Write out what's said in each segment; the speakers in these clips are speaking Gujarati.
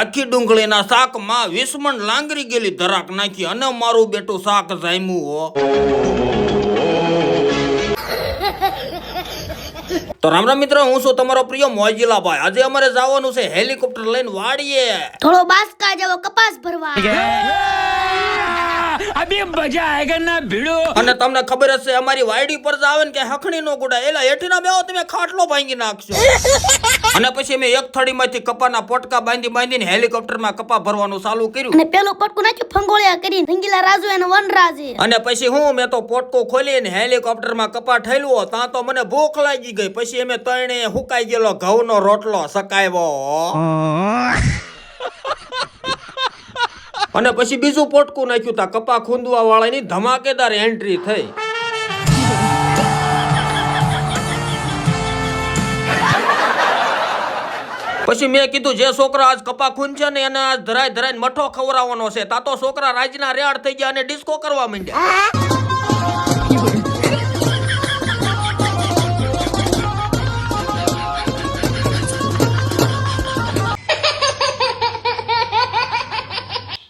આખી ડુંગળીના શાકમાં વિસ્મણ લાંગરી ગયેલી ધરાક નાખી અને મારું બેટું શાક જામ્યું હો. તો રામ રામ મિત્ર હું છું તમારો પ્રિય મોજીલા ભાઈ આજે અમારે જવાનું છે હેલિકોપ્ટર લઈને વાડીએ. થોડો બાસકા જેવો કપાસ ભરવા. અભી મજા આયગા ભીડો. અને તમને ખબર હશે અમારી વાયડી પર જ આવે ને કે હખણી નો ગુડા. એલા હેઠીના બેવો તમે ખાટલો ભાંગી નાખશો. અને પછી મેં એક થળીમાંથી કપાના પોટકા બાંધી બાંધીને હેલિકોપ્ટરમાં કપા ભરવાનું ચાલુ કર્યું. અને પેલું પોટકું નાખ્યું ફંગોળિયા કરી રંગીલા રાજુ અને વનરાજે. અને પછી હું મેં તો પોટકો ખોલી ને હેલિકોપ્ટરમાં કપા ઠેલવો ત્યાં તો મને ભૂખ લાગી ગઈ. પછી અમે તણે હુકાઈ ગયેલો ઘઉંનો રોટલો સકાવ્યો. અને પછી બીજું પોટકું નાખ્યું તા કપા ખૂંદવા વાળાની ધમાકેદાર એન્ટ્રી થઈ. પછી મેં કીધું, જે છોકરા આજ કપા ખૂંચે ને એને આજ ધરાય ધરાઈને મઠો ખવડાવવાનો છે. તા તો છોકરા રાજના રેડ થઈ ગયા અને ડિસ્કો કરવા માંડ્યા.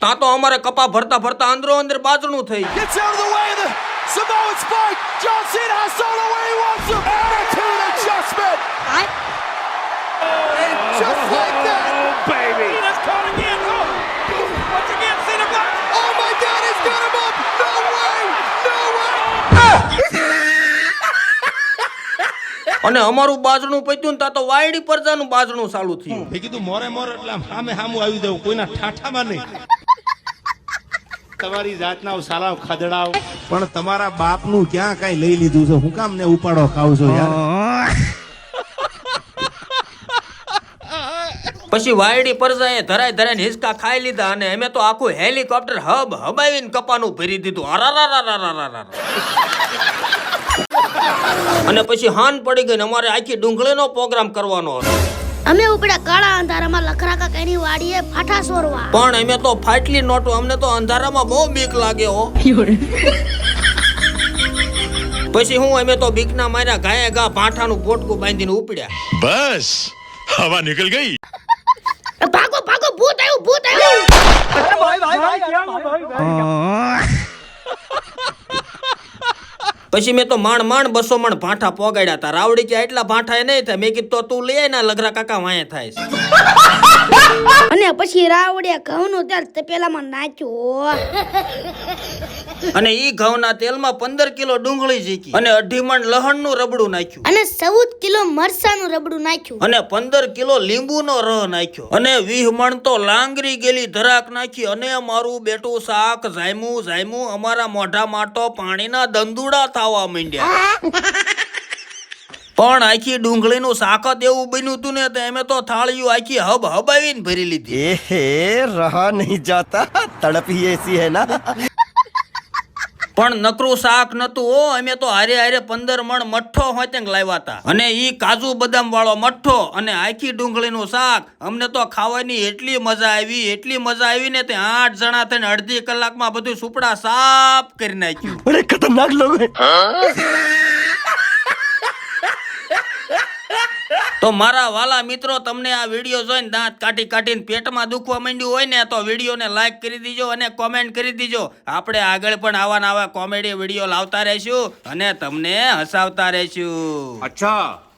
My તો અમારે કપા ભરતા ભરતા અંદરો અંદર બાજણું થઈ અને અમારું બાજણું પત્યું ને તા તો વાયડી પરજાનું બાજણું ચાલુ થયું. કીધું મોરે મોરે એટલે સામે સામું આવી દેવું કોઈના ઠાઠામાં નહીં. તમારી જાતના સારા ખદડાવ. પણ તમારા બાપનું ક્યાં કઈ લઈ લીધું છે? હું કામ ને ઉપાડો ખાવ છો યાર? પછી વાયડી પરજાએ ધરાય ધરાઈને હિસકા ખાઈ લીધા અને અમે તો આખું હેલિકોપ્ટર હબ હબાવીને કપાનું ભરી દીધું. અરારારારારારા. અને પછી હાન પડી ગઈ ને અમારે આખી ડુંગળીનો પ્રોગ્રામ કરવાનો હતો. અમે ઉપડા કાળા અંધારામાં લખરાકા કાકાની વાડીએ ફાટા સોરવા પણ અમે તો ફાટલી નોટો અમને તો અંધારામાં બહુ બીક લાગે હો પછી હું અમે તો બીકના માર્યા ગાયે ગા ભાઠાનું પોટકું બાંધીને ઉપડ્યા બસ હવા નીકળ ગઈ ભાગો ભાગો ભૂત આવ્યું ભૂત આવ્યું પછી મેં તો માણ માણ બસો મણ ભાંઠા પોગાડ્યા હતા. રાવડી કે એટલા ભાંઠા એ નહીં થાય. મેં કીધું તો તું લઈ ના ને લગરા કાકા વાંય થાય અને પછી રાવડિયા ઘઉંનું તેલ પેલામાં નાખ્યું અને ઈ ઘઉંના તેલમાં પંદર કિલો ડુંગળી જીકી અને અઢી મણ લહણનું રબડું નાખ્યું. અને ચૌદ કિલો મરસાનું રબડું નાખ્યું. અને પંદર કિલો લીંબુનો રહ નાખ્યો. અને વીહ મણ તો લાંગરી ગેલી ધરાક નાખી. અને મારું બેટું શાક જાયમું જાયમું અમારા મોઢા માટો પાણીના દંદુડા થવા માંડ્યા. પણ આખી ડુંગળીનું શાક જ એવું બન્યું હતું ને તો એમે તો થાળીયું આખી હબ હબાવીને ભરી લીધી. એ હે રહા નહીં જાતા. તડપી એસી હે ના. પણ નકરું શાક નતું ઓ અમે તો હારે હારે પંદર મણ મઠ્ઠો હોય ત્યાં લાવ્યા હતા. અને ઈ કાજુ બદામ વાળો મઠ્ઠો અને આખી ડુંગળીનું શાક અમને તો ખાવાની એટલી મજા આવી એટલી મજા આવી ને તે આઠ જણા થઈને અડધી કલાકમાં બધું સુપડા સાફ કરી નાખ્યું. અરે ખતરનાક લોકો. તો મારા વાલા મિત્રો, તમને આ વીડિયો જોઈને દાંત કાઢી કાઢીને પેટમાં દુખવા માંડ્યું હોય ને, તો વિડીયોને લાઇક કરી દીજો અને કોમેન્ટ કરી દીજો. આપણે આગળ પણ આવા આવા કોમેડી વીડિયો લાવતા રહીશું અને તમને હસાવતા રહીશું. અચ્છા.